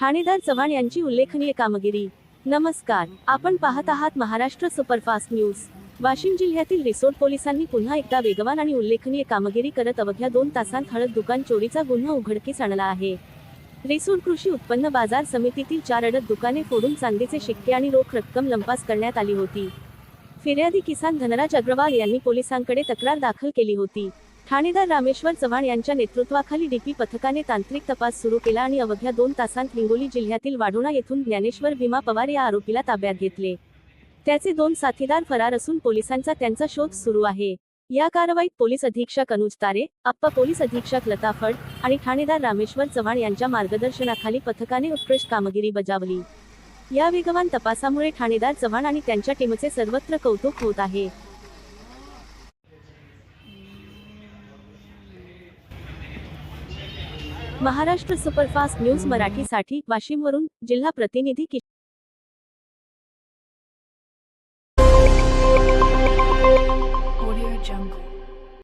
ठाणेदार चव्हाण यांची उल्लेखनीय कामगिरी. नमस्कार आपण पाहत आहात महाराष्ट्र सुपरफास्ट न्यूज. वाशिम जिल्ह्यातील रिसोड पोलिसांनी पुन्हा एकदा वेगवान आणि उल्लेखनीय कामगिरी करत अवघ्या दोन तासांत हळद दुकान चोरीचा गुन्हा उघडकीस आणला आहे. रिसोड कृषी उत्पन्न बाजार समितीतील चार अडत दुकाने फोडून चांदीचे शिक्के आणि रोख रक्कम लंपास करण्यात आली होती. फिर्यादी किसान धनराज अग्रवाल यांनी पोलिसांकडे तक्रार दाखल केली होती. ठाणेदार रामेश्वर चव्हाण यांच्या नेतृत्वाखाली डीपी पथकाने तांत्रिक तपास सुरू केला आणि अवघ्या दोन तासांत हिंगोली जिल्ह्यातील वाढोणा येथून ज्ञानेश्वर भीमा पवार या आरोपीला ताब्यात घेतले. त्याचे दोन साथीदार फरार असून पोलिसांचा त्यांचा शोध सुरू आहे. या कारवाईत पोलीस अधीक्षक अनुज तारे अप्पा पोलीस अधीक्षक लता फड आणि ठाणेदार रामेश्वर चव्हाण यांच्या मार्गदर्शनाखाली पथकाने उत्कृष्ट कामगिरी बजावली. या वेगवान तपासामुळे ठाणेदार चव्हाण आणि त्यांच्या टीमचे सर्वत्र कौतुक होत आहे. महाराष्ट्र सुपरफास्ट न्यूज मराठीसाठी वाशिमवरून जिल्हा प्रतिनिधी किशन Jungle.